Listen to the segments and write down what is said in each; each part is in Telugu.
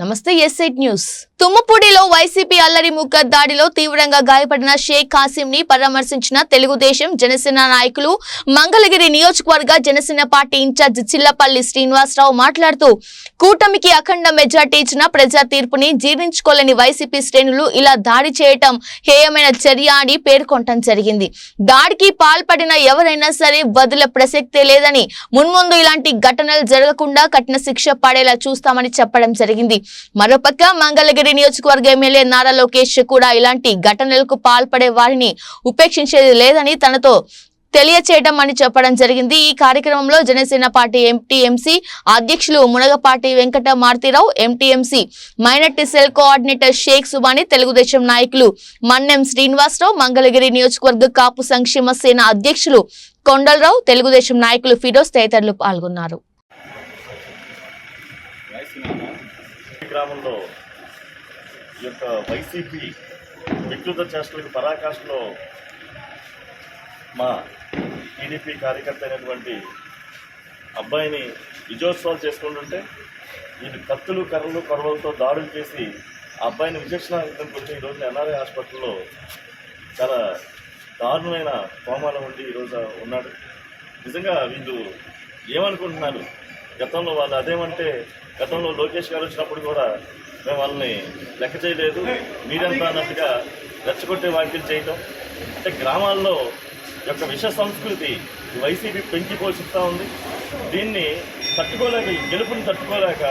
నమస్తే ఎస్ఐట్ న్యూస్. తుమ్మపూడిలో వైసీపీ అల్లరి ముక్క దాడిలో తీవ్రంగా గాయపడిన షేక్ కాసిం ని పరామర్శించిన తెలుగుదేశం జనసేన నాయకులు మంగళగిరి నియోజకవర్గ జనసేన పార్టీ ఇన్ఛార్జ్ చిల్లపల్లి శ్రీనివాసరావు మాట్లాడుతూ కూటమికి అఖండ మెజార్టీ ఇచ్చిన ప్రజా తీర్పుని జీర్ణించుకోలేని వైసీపీ శ్రేణులు ఇలా దాడి చేయటం హేయమైన చర్య అని పేర్కొనటం జరిగింది. దాడికి పాల్పడిన ఎవరైనా సరే వదిలే ప్రసక్తే లేదని మున్ముందు ఇలాంటి ఘటనలు జరగకుండా కఠిన శిక్ష పడేలా చూస్తామని చెప్పడం జరిగింది. మరోపక్క మంగళగిరి నియోజకవర్గ ఎమ్మెల్యే నారా లోకేష్ కూడా ఇలాంటి ఘటనలకు పాల్పడే వారిని ఉపేక్షించేది లేదని తనతో తెలియచేయడం అని చెప్పడం జరిగింది. ఈ కార్యక్రమంలో జనసేన పార్టీ ఎంటీఎంసీ అధ్యక్షులు Munagapati Venkata Marutirao MTMC minority cell coordinator Sheikh Subani Telugudesam నాయకులు మన్నెం శ్రీనివాసరావు మంగళగిరి నియోజకవర్గ కాపు సంక్షేమ సేన అధ్యక్షులు కొండలరావు తెలుగుదేశం నాయకులు ఫిరోజ్ తదితరులు పాల్గొన్నారు. గ్రామంలో ఈ యొక్క వైసీపీ వికృత చేష్టలకు పరాకాష్ఠలో మా టీడీపీ కార్యకర్త అయినటువంటి అబ్బాయిని విజయోత్సవాలు చేసుకుంటుంటే ఈయన కత్తులు కర్రలు కొరవలతో దాడులు చేసి ఆ అబ్బాయిని విచక్షణ కొంచెం ఈరోజు ఎన్ఆర్ఐ హాస్పిటల్లో చాలా దారుణమైన కోమాలో ఉండి ఈరోజు ఉన్నాడు. నిజంగా వీళ్ళు ఏమనుకుంటున్నారు? గతంలో వాళ్ళు అదేమంటే గతంలో లోకేష్ గారు వచ్చినప్పుడు కూడా మేము వాళ్ళని లెక్క చేయలేదు. మీరంతా అన్నట్టుగా రెచ్చగొట్టే వ్యాఖ్యలు చేయటం. అంటే గ్రామాల్లో యొక్క విష సంస్కృతి వైసీపీ పెంచి పోషిస్తూ ఉంది. దీన్ని తట్టుకోలేక గెలుపుని తట్టుకోలేక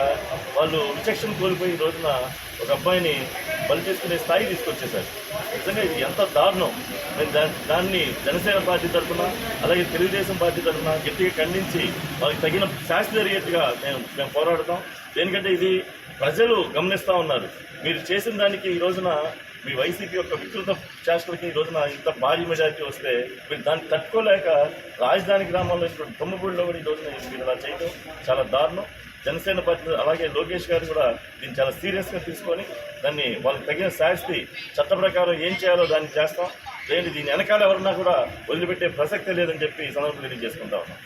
వాళ్ళు విచక్షణ కోల్పోయి రోజున ఒక అబ్బాయిని బలి చేసుకునే స్థాయి తీసుకొచ్చేశారు. నిజంగా ఇది ఎంత దారుణం. నేను దాన్ని జనసేన పార్టీ తరఫున అలాగే తెలుగుదేశం పార్టీ తరఫున గట్టిగా ఖండించి వాళ్ళకి తగిన శాస్త్రీయ మేము మేము పోరాడతాం. దేనికంటే ఇది ప్రజలు గమనిస్తూ ఉన్నారు. మీరు చేసిన దానికి ఈ రోజున మీ వైసీపీ యొక్క వికృత చేష్టలకి ఈ రోజున ఇంత భారీ మెజారిటీ వస్తే మీరు దాన్ని తట్టుకోలేక రాజధాని గ్రామంలో ఇప్పుడు తుమ్మపూడిలో కూడా ఈ రోజున మీరు ఇలా చేయడం చాలా దారుణం. జనసేన పార్టీ అలాగే లోకేష్ గారు కూడా దీన్ని చాలా సీరియస్గా తీసుకొని దాన్ని వాళ్ళకి తగిన శాస్తి చట్ట ప్రకారం ఏం చేయాలో దాన్ని చేస్తాం. లేని దీని వెనకాల ఎవరన్నా కూడా వదిలిపెట్టే ప్రసక్తే లేదని చెప్పి ఈ సందర్భంగా తెలియజేసుకుంటా ఉన్నాం.